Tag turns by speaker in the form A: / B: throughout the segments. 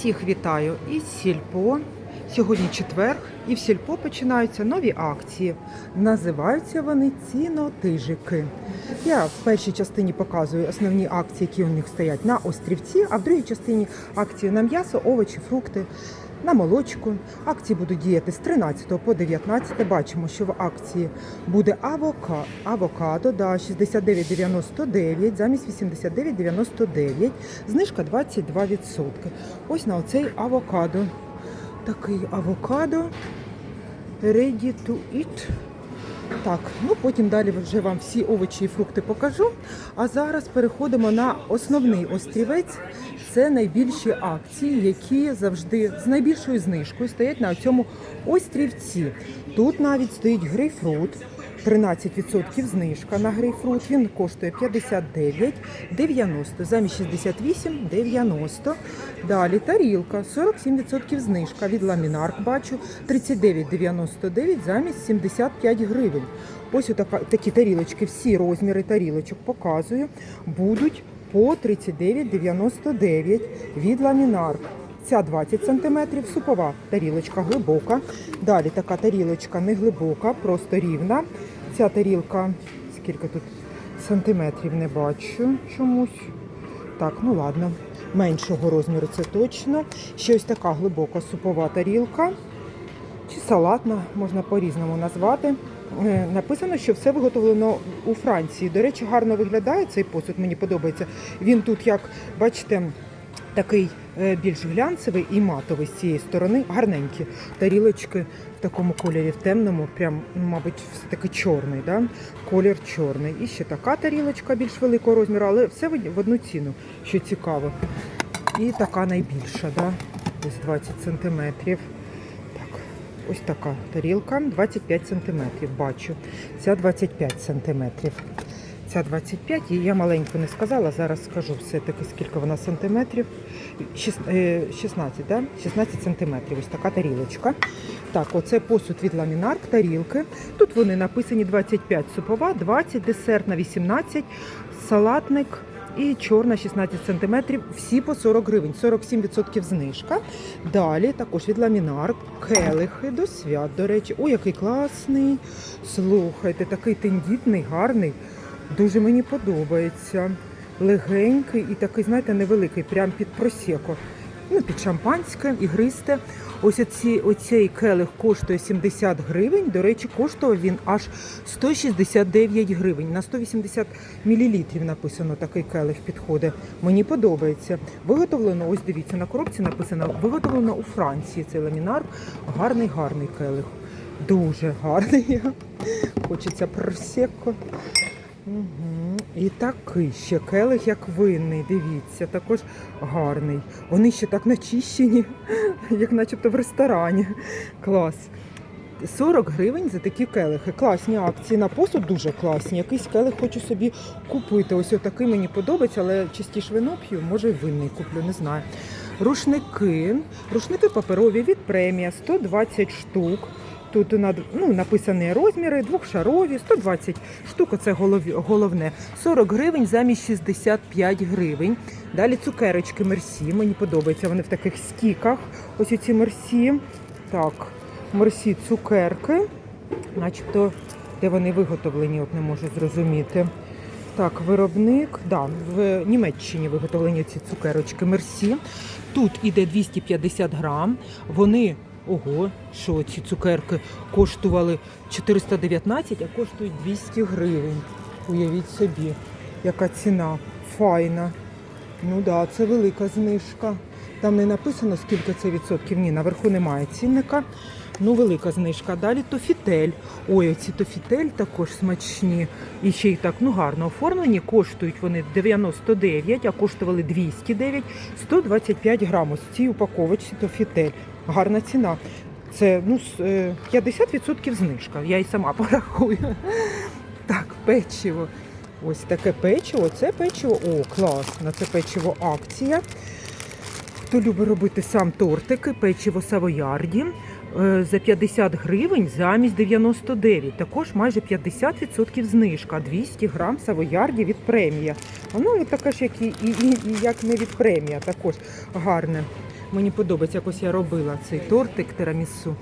A: Всіх вітаю із Сільпо. Сьогодні четвер, і в Сільпо починаються нові акції. Називаються вони цінотижики. Я в першій частині показую основні акції, які у них стоять на острівці, а в другій частині акції на м'ясо, овочі, фрукти. На молочку. Акції будуть діяти з 13 по 19. Бачимо, що в акції буде авока... авокадо да, 69,99 замість 89,99. Знижка 22%. Ось на оцей авокадо. Такий авокадо ready to eat. Так, ну потім далі вже вам всі овочі і фрукти покажу. А зараз переходимо на основний острівець. Це найбільші акції, які завжди з найбільшою знижкою стоять на цьому острівці. Тут навіть стоїть грейпфрут. 13% знижка на грейпфрут. Він коштує 59,90 замість 68,90. Далі тарілка 47% знижка від ламінарк. Бачу 39,99 замість 75 гривень. Ось отака, такі тарілочки, всі розміри тарілочок показую, будуть по 39,99 від ламінарк. Ця 20 см, супова тарілочка глибока. Далі така тарілочка не глибока, просто рівна. Ця тарілка, скільки тут сантиметрів не бачу чомусь. Так, ну ладно, меншого розміру це точно. Ще ось така глибока супова тарілка. Чи салатна, можна по-різному назвати. Е, Написано, що все виготовлено у Франції. До речі, гарно виглядає цей посуд, мені подобається. Він тут, як бачите, такий е, більш глянцевий і матовий з цієї сторони. Гарненькі тарілочки в такому кольорі, в темному, прям, ну, мабуть, все-таки чорний. Да? Колір чорний. І ще така тарілочка більш великого розміру, але все в одну ціну, що цікаво. І така найбільша, да? десь 20 сантиметрів. Ось така тарілка, 25 сантиметрів бачу. Ця 25 сантиметрів. Ця 25, і я маленьку не сказала, зараз скажу все-таки, скільки вона сантиметрів. Е, 16, да? 16 сантиметрів, ось така тарілочка. Так, оце посуд від ламінарк, тарілки. Тут вони написані 25 супова, 20 десертна, 18, салатник і чорна 16 см, Всі по 40 гривень, 47% знижка. Далі також від ламінар, келихи до свят, до речі. Ой, який класний. Слухайте, такий тендітний, гарний. Дуже мені подобається. Легенький і такий, знаєте, невеликий, прям під просеко. Ну, під шампанське, ігристе. Ось оці, оцей келих коштує 70 гривень. До речі, коштував він аж 169 гривень. На 180 мл написано такий келих підходить. Мені подобається. Виготовлено, ось дивіться, на коробці написано, виготовлено у Франції цей ламінар. Гарний, гарний келих. Дуже гарний. Хочеться просеко. Угу. І такий ще келих, як винний, дивіться, також гарний. Вони ще так начищені, як начебто в ресторані. Клас. 40 гривень за такі келихи. Класні акції на посуд дуже класні. Якийсь келих хочу собі купити. Ось отакий мені подобається, але частіше вино п'ю, може й винний куплю, не знаю. Рушники. Рушники паперові від премія 120 штук. Тут ну, написані розміри, двохшарові, 120 штук, це головне. 40 гривень замість 65 гривень. Далі цукерочки Мерсі. Мені подобається, вони в таких стіках. Ось ці Мерсі. Так, Мерсі цукерки. Начебто, де вони виготовлені, от не можу зрозуміти. Так, виробник, да, в Німеччині виготовлені ці цукерочки Мерсі. Тут іде 250 грам. Вони, ого, що ці цукерки коштували 419, а коштують 200 гривень. Уявіть собі, яка ціна. Файна. Ну да, це велика знижка. Там не написано, скільки це відсотків. Ні, наверху немає цінника. Ну, велика знижка. Далі тофітель. Ой, оці тофітель також смачні. І ще й так ну гарно оформлені. Коштують вони 99, а коштували 209, 125 грам. Ось в цій упаковочці тофітель. Гарна ціна. Це ну, е, 50% знижка. Я і сама порахую. Так, печиво. Ось таке печиво. Це печиво. О, класно. Це печиво акція. Хто любить робити сам тортики, печиво Савоярді е, за 50 гривень замість 99. Також майже 50% знижка. 200 грам Савоярді від премія. Воно і таке ж, як і, і, і як не від премія, також гарне. Мені подобається, якось я робила цей тортик тирамісу.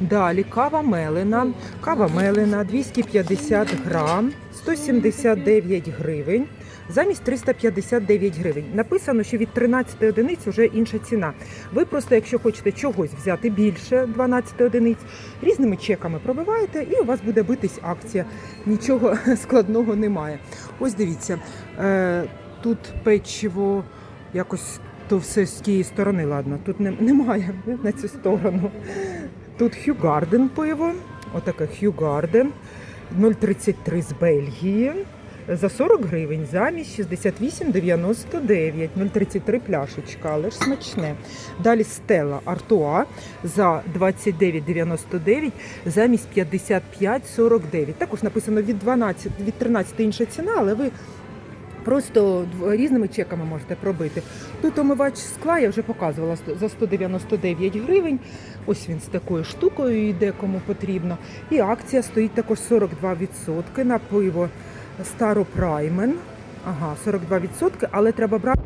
A: Далі кава мелена. Кава мелена 250 грам, 179 гривень. Замість 359 гривень. Написано, що від 13 одиниць вже інша ціна. Ви просто, якщо хочете чогось взяти більше 12 одиниць, різними чеками пробиваєте, і у вас буде битись акція. Нічого складного немає. Ось дивіться, е, тут печиво якось то все з тієї сторони, ладно, тут не, немає на цю сторону. Тут Хью Гарден пиво, отаке Хью Гарден, 0,33 з Бельгії. За 40 гривень замість 68,99, 0,33 пляшечка, але ж смачне. Далі Стела Артуа за 29,99 замість 55,49. Також написано від 12, від 13 інша ціна, але ви Просто різними чеками можете пробити. Тут омивач скла я вже показувала за 199 гривень. Ось він з такою штукою йде, кому потрібно. І акція стоїть також 42% на пиво Старо Праймен. Ага, 42%, але треба брати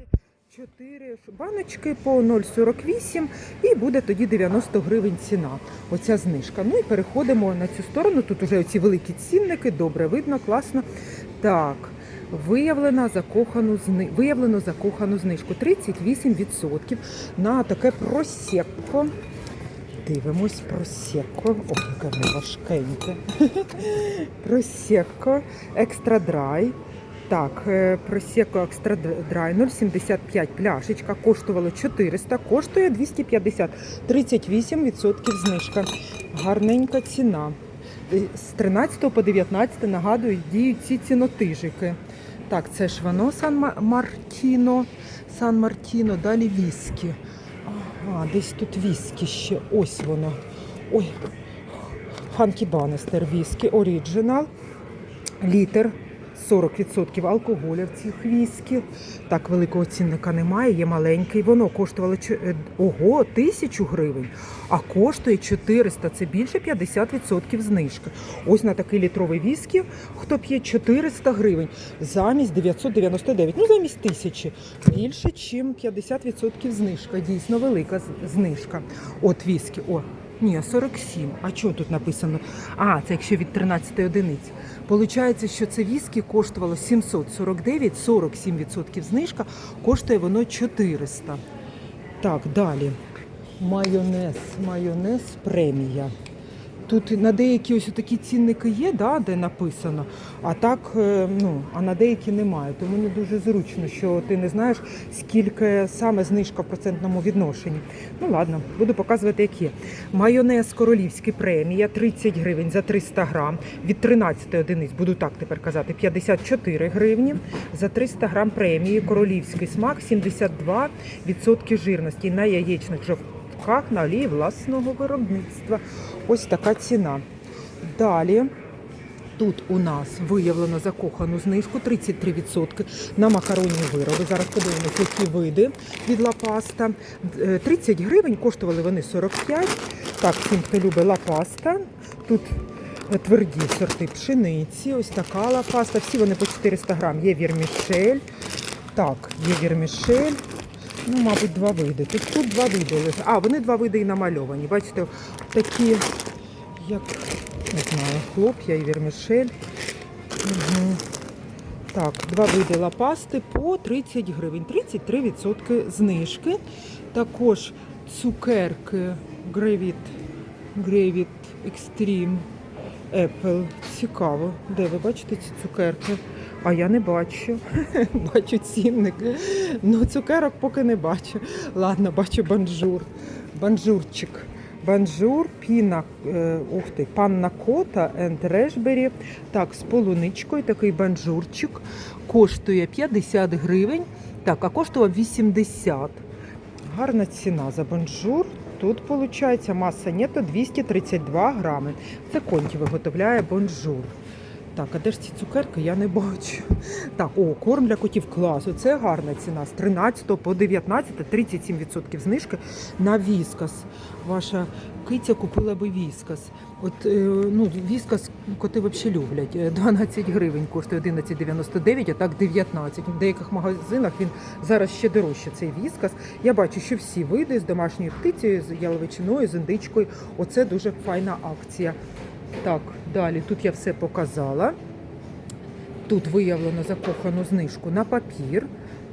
A: 4 баночки по 0,48 і буде тоді 90 гривень ціна. Оця знижка. Ну і переходимо на цю сторону. Тут уже оці великі цінники, добре видно, класно. Так. Виявлено закохану виявлено закохану знижку 38% на таке просекко. Дивимось просекко. Ох, яке воно важкеньке. Просекко екстра драй. Так, е, просекко екстра драй 0,75 пляшечка. Коштувало 400, коштує 250. 38% знижка. Гарненька ціна. З 13 по 19 нагадую, діють ці цінотижики. Так, це ж воно Сан Ма- Мартіно. Сан Мартіно, далі віскі. Ага, десь тут віскі ще. Ось воно. Ой, Ханкі Банестер віскі, оріджинал. Літр. 40% алкоголю в цих віскі. Так, великого цінника немає, є маленький. Воно коштувало е, ого, тисячу гривень, а коштує 400, це більше 50% знижки. Ось на такий літровий віскі, хто п'є 400 гривень, замість 999, ну замість тисячі. Більше, ніж 50% знижка. Дійсно велика знижка. От віскі, о. Ні, 47. А чого тут написано? А, це якщо від 13 одиниць. Получається, що це віскі коштувало 749, 47% знижка, коштує воно 400. Так, далі. Майонез, майонез премія. Тут на деякі ось такі цінники є, да, де написано, а так, е, ну, а на деякі немає. Тому не дуже зручно, що ти не знаєш, скільки саме знижка в процентному відношенні. Ну ладно, буду показувати, як є. Майонез королівський премія 30 гривень за 300 грам. Від 13 одиниць, буду так тепер казати, 54 гривні. За 300 грам премії королівський смак 72% жирності на яєчних жовтках на олії власного виробництва. Ось така ціна. Далі. Тут у нас виявлено закохану знижку 33% на макаронні вироби. Зараз подивимося, які види від лапаста. Е, 30 гривень, коштували вони 45. Так, всім, хто любить лапаста. Тут е, тверді сорти пшениці, ось така лапаста. Всі вони по 400 грам. Є вірмішель. Так, є вірмішель. Ну, мабуть, два види. Тут, тут два види. лежать. А, вони два види і намальовані. Бачите, такі, як не знаю, хлоп'я і вірмішель. Угу. Так, два види лапасти по 30 гривень. 33% знижки. Також цукерки Gravit, Gravit Extreme Apple. Цікаво. Де ви бачите ці цукерки? А я не бачу. бачу цінник. Ну, цукерок поки не бачу. Ладно, бачу банжур. Банжурчик. Банжур, піна, е, ух ти, панна кота енд решбері. Так, з полуничкою такий банжурчик. Коштує 50 гривень. Так, а коштував 80. Гарна ціна за банжур. Тут виходить маса нето 232 грами. Це конті виготовляє бонжур. Так, а де ж ці цукерки? Я не бачу. Так, о, корм для котів класу. Це гарна ціна. З 13 по 19 37% знижки на віскас. Ваша киця купила би віскас. От е, ну, віскас коти взагалі люблять. Е, 12 гривень коштує 11,99, а так 19. В деяких магазинах він зараз ще дорожче. Цей віскас. Я бачу, що всі види з домашньою птицею, з яловичиною, з індичкою. Оце дуже файна акція. Так, далі тут я все показала. Тут виявлено закохану знижку на папір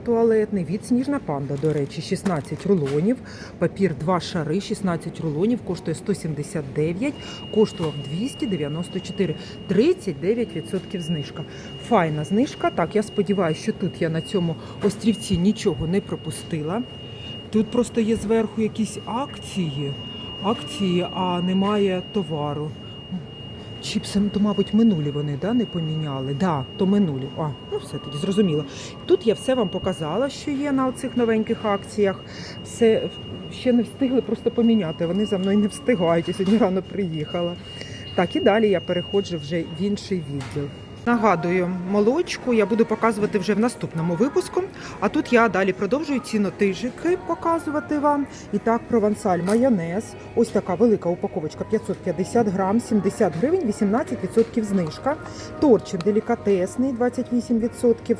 A: туалетний від Сніжна панда, до речі, 16 рулонів. Папір 2 шари, 16 рулонів, коштує 179, коштував 294, 39% знижка. Файна знижка. Так, я сподіваюся, що тут я на цьому острівці нічого не пропустила. Тут просто є зверху якісь акції, акції, а немає товару. Чіпси, ну, то, мабуть, минулі вони да, не поміняли. Да, то минулі. А, ну все тоді зрозуміло. Тут я все вам показала, що є на цих новеньких акціях. Все ще не встигли просто поміняти. Вони за мною не встигають. Я сьогодні рано приїхала. Так, і далі я переходжу вже в інший відділ. Нагадую, молочку я буду показувати вже в наступному випуску. А тут я далі продовжую цінотижики показувати вам. І так, провансаль майонез. Ось така велика упаковочка 550 грам, 70 гривень, 18% знижка. Торчин делікатесний, 28%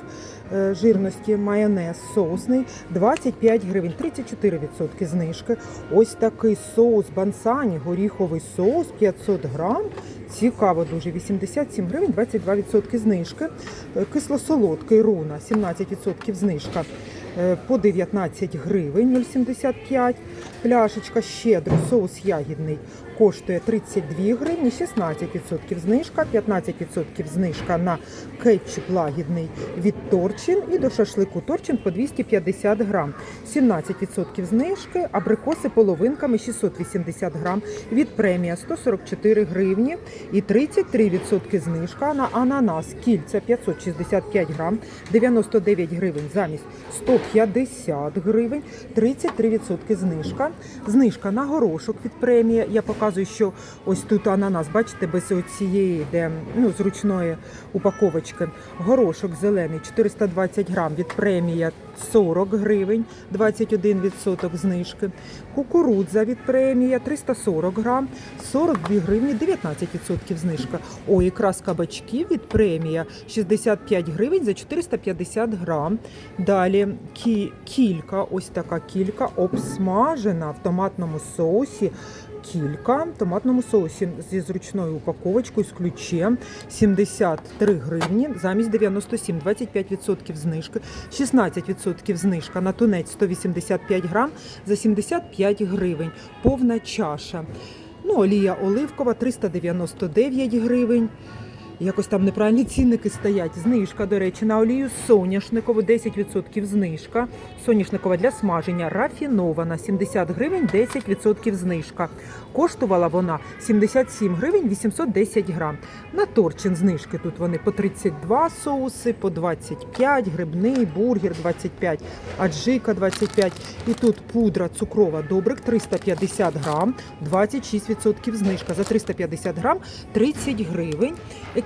A: е, жирності, майонез соусний, 25 гривень, 34% знижки. Ось такий соус бансані, горіховий соус 500 грам. Цікаво дуже, 87 гривень, 22% знижки. Е, Кисло-солодкий руна, 17% знижка е, по 19 гривень, 0,75. Пляшечка щедро, соус ягідний, коштує 32 гривні, 16% знижка, 15% знижка на кетчуп лагідний від Торчин і до шашлику Торчин по 250 грам. 17% знижки, абрикоси половинками 680 грам від премія 144 гривні і 33% знижка на ананас кільця 565 грам, 99 гривень замість 150 гривень, 33% знижка. Знижка на горошок від премія. Я показую, що ось тут ананас, бачите, без цієї де ну, зручної упаковочки. Горошок зелений 420 грам від премія 40 гривень, 21% знижки. Кукурудза від премія 340 грам, 42 гривні, 19% знижка. О, якраз кабачки від премія 65 гривень за 450 грам. Далі кі- кілька, ось така кілька обсмажена в томатному соусі. Кілька в томатному соусі зі зручною упаковочкою з ключем 73 гривні замість 97, 25% знижки, 16% знижка на тунець 185 грам за 75 гривень. Повна чаша. Ну, олія оливкова 399 гривень. Якось там неправильні цінники стоять. Знижка, до речі, на олію соняшникову 10% знижка. Соняшникова для смаження рафінована 70 гривень, 10% знижка. Коштувала вона 77 гривень 810 грам. На торчин знижки тут вони по 32 соуси, по 25, грибний, бургер 25, аджика 25. І тут пудра цукрова добрик 350 грам, 26% знижка. За 350 грам 30 гривень.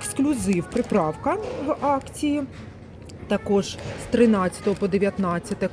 A: Ексклюзив приправка в акції. Також з 13 по 19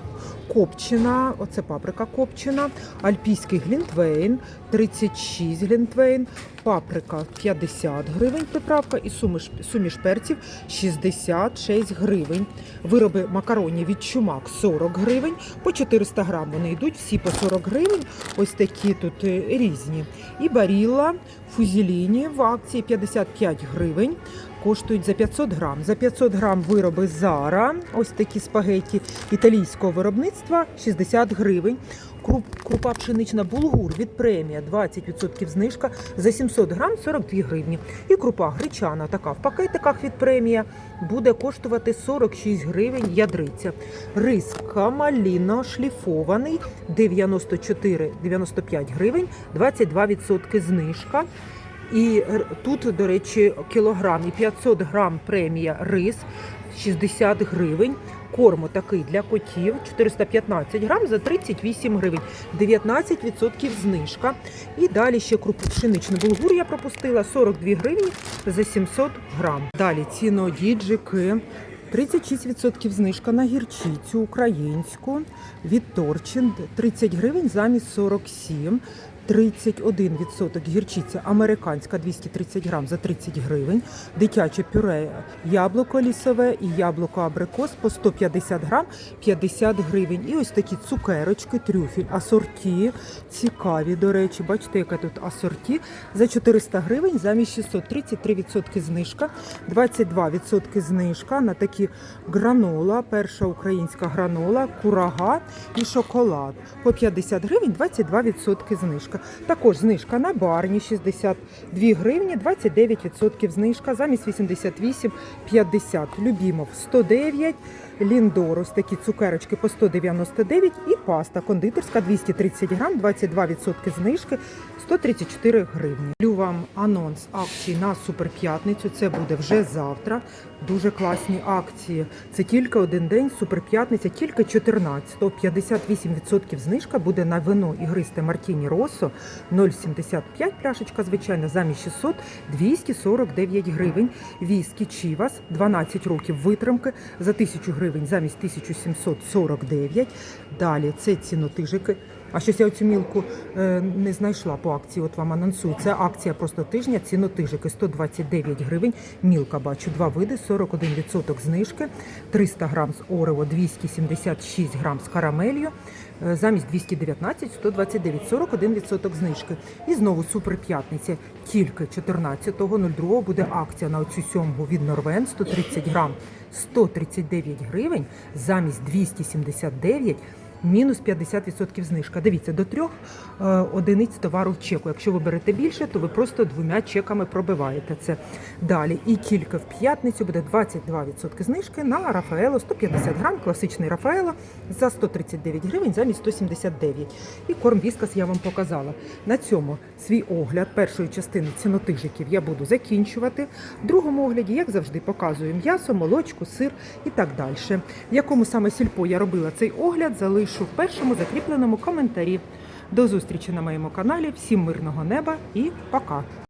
A: копчена, оце паприка копчена, альпійський глінтвейн, 36 глінтвейн, паприка 50 гривень приправка і суміш, суміш перців 66 гривень. Вироби макароні від чумак 40 гривень, по 400 грам вони йдуть, всі по 40 гривень, ось такі тут е, різні. І баріла фузіліні в акції 55 гривень коштують за 500 грам. За 500 грам вироби Зара, ось такі спагеті італійського виробництва 60 гривень. Круп, крупа пшенична булгур від премія 20% знижка за 700 грам 42 гривні. І крупа гречана така в пакетиках від премія буде коштувати 46 гривень ядриця. Рис камаліно шліфований 94-95 гривень, 22% знижка. І тут, до речі, кілограм і 500 грам премія рис 60 гривень. Корму такий для котів 415 грам за 38 гривень, 19% знижка. І далі ще крупу пшеничну булгур я пропустила 42 гривні за 700 грам. Далі цінодіджики. 36% знижка на гірчицю українську від Торчин 30 гривень замість 47. 31% гірчиця американська 230 грам за 30 гривень. Дитяче пюре яблуко лісове і яблуко абрикос по 150 грам 50 гривень. І ось такі цукерочки, трюфель, асорті. Цікаві, до речі, бачите, яка тут асорті за 400 гривень замість 600. 33% знижка, 22% знижка на такі гранола, перша українська гранола, курага і шоколад. По 50 гривень 22% знижка. Також знижка на барні 62 гривні, 29% знижка, замість 88 50. Любімов 109, Ліндор, ось такі цукерочки по 199 і паста кондитерська 230 грам, 22% знижки, 134 гривні. Лю вам анонс акцій на суперп'ятницю. Це буде вже завтра. Дуже класні акції. Це тільки один день, суперп'ятниця, тільки 14-го. 58% знижка буде на вино ігристе Мартіні Росо 0,75 пляшечка, звичайно, замість 600 249 гривень. Віскі Чівас 12 років витримки за 1000 гривень замість 1749. Далі це цінотижики. А щось я оцю мілку е, не знайшла по акції. От вам анонсую. Це акція просто тижня. Цінотижики 129 гривень. Мілка бачу два види, 41% знижки, 300 грам з орево, 276 грам з карамелью. Е, Замість 219 129, 41% знижки. І знову суперп'ятниця. Тільки 14.02 буде акція на оцю сьомгу від Норвен 130 грам 139 гривень замість 279 Мінус 50% знижка. Дивіться, до трьох е, одиниць товару в чеку. Якщо ви берете більше, то ви просто двома чеками пробиваєте це. Далі і тільки в п'ятницю буде 22% знижки на Рафаело 150 грам, класичний Рафаело за 139 гривень замість 179. І корм Віскас я вам показала. На цьому свій огляд першої частини цінотижиків я буду закінчувати. В другому огляді, як завжди, показую м'ясо, молочку, сир і так далі. В якому саме сільпо я робила цей огляд, залишу в першому закріпленому коментарі. До зустрічі на моєму каналі. Всім мирного неба і пока!